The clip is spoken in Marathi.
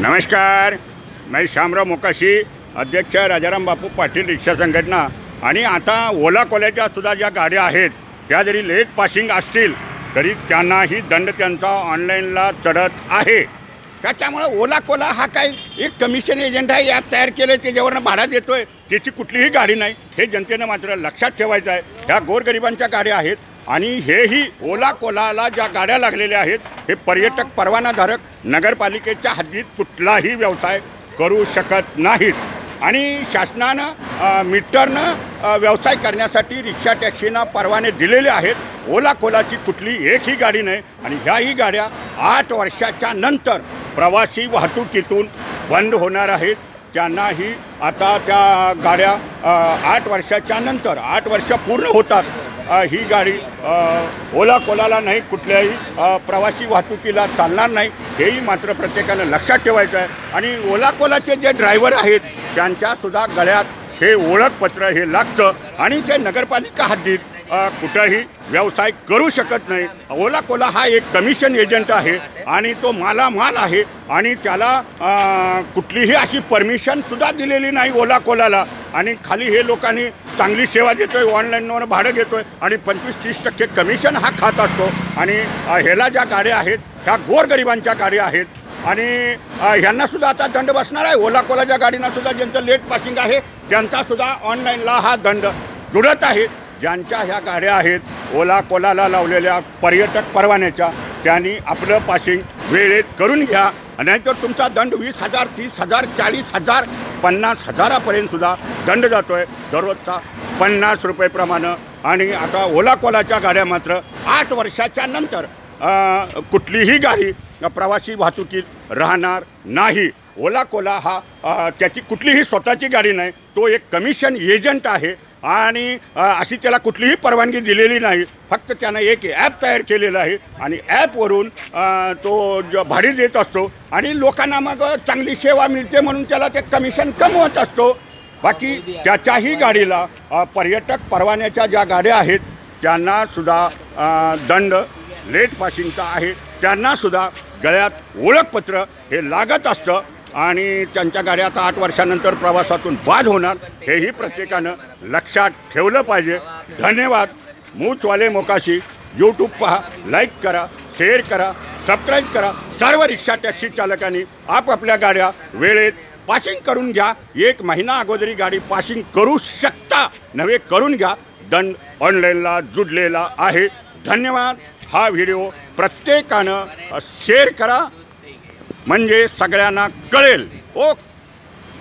नमस्कार. मी शामराव मोकाशी अध्यक्ष राजाराम बापू पाटील रिक्षा संघटना. आणि आता ओला कोल्याच्या सुद्धा ज्या गाड्या आहेत त्या जरी लेट पासिंग असतील तरी त्यांनाही दंड त्यांचा ऑनलाईनला चढत आहे. त्याच्यामुळं ओला कोला हा काय एक कमिशन एजंट आहे यात तयार केलं त्याच्यावरनं भाडा देतो आहे त्याची कुठलीही गाडी नाही. हे जनतेनं मात्र लक्षात ठेवायचं आहे. ह्या गोरगरिबांच्या गाड्या आहेत. आणि हेही ओला कोलाला ज्या गाड्या लागलेल्या आहेत हे पर्यटक परवानाधारक नगरपालिकेच्या हद्दीत कुठलाही व्यवसाय करू शकत नाहीत. आणि शासनानं मीटरनं व्यवसाय करण्यासाठी रिक्षा टॅक्सीना परवाने दिलेले आहेत. ओला कोलाची कुठली एकही गाडी नाही आणि ह्याही गाड्या आठ वर्षाच्या नंतर प्रवासी वाहतुकीतून बंद होणार आहेत. त्यांनाही आता त्या गाड्या आठ वर्षाच्या नंतर आठ वर्ष पूर्ण होतात. ही गाडी ओला कोलाला नाही कुठल्याही प्रवासी वाहतुकीला चालणार नाही हेही मात्र प्रत्येकानं लक्षात ठेवायचं आहे. आणि ओला कोलाचे जे ड्रायव्हर आहेत त्यांच्यासुद्धा गळ्यात हे ओळखपत्र हे लागतं. आणि ते नगरपालिका हद्दीत कुठंही व्यवसाय करू शकत नाही. ओला कोला हा एक कमिशन एजंट आहे आणि तो मालामाल आहे आणि त्याला कुठलीही अशी परमिशनसुद्धा दिलेली नाही ओला कोलाला. आणि खाली हे लोकांनी चांगली सेवा देतोय ऑनलाईनवर भाडं घेतोय आणि पंचवीस तीस टक्के कमिशन हा खात असतो. आणि ह्याला ज्या गाड्या आहेत ह्या गोरगरिबांच्या गाड्या आहेत. आणि ह्यांनासुद्धा आता दंड बसणार आहे. ओला कोलाच्या गाडीनासुद्धा ज्यांचं लेट पासिंग आहे त्यांचासुद्धा ऑनलाईनला हा दंड जुडत आहे. ज्यांच्या ह्या गाड्या आहेत ओला कोलाला लावलेल्या पर्यटक परवान्याच्या त्यांनी आपलं पासिंग वेळेत करून घ्या. नाहीतर तुमचा दंड वीस हजार तीस हजार चाळीस हजार पन्नास हजारापर्यंत सुद्धा दंड जातो आहे दररोजचा पन्नास रुपयेप्रमाणे आणि आता ओला कोलाच्या गाड्या मात्र आठ वर्षाच्या नंतर कुठलीही गाडी प्रवासी वाहतुकीत राहणार नाही. ओला कोला हा त्याची कुठलीही स्वतःची गाडी नाही. तो एक कमिशन एजंट आहे. आणि अशी त्याला कुठलीही परवानगी दिलेली नाही. फक्त त्यानं एक ॲप तयार केलेलं आहे आणि ॲपवरून तो ज भाडी देत असतो आणि लोकांना मग चांगली सेवा मिळते म्हणून त्याला ते कमिशन कमवत असतो. बाकी त्याच्याही गाडीला पर्यटक परवान्याच्या ज्या गाड्या आहेत त्यांना सुद्धा दंड लेट पासिंगचा आहे. त्यांनासुद्धा गळ्यात ओळखपत्र हे लागत असतं. आणि त्यांच्या गाड्या आता आठ वर्षानंतर प्रवासातून बाद होणार. हेही प्रत्येकानं लक्षात ठेवलं पाहिजे. धन्यवाद. मूचवाले मोकाशी. यूट्यूब पहा. लाईक करा. शेअर करा. सबस्क्राईब करा. सर्व रिक्षा टॅक्सी चालकांनी आपापल्या गाड्या वेळेत पासिंग करून घ्या. एक महिना अगोदरी गाडी पासिंग करू शकता. नव्हे करून घ्या. दंड ऑनलाईनला जुडलेला आहे. धन्यवाद. हा व्हिडिओ प्रत्येकानं शेअर करा. म्हणजे सगळ्यांना कळेल. ओके.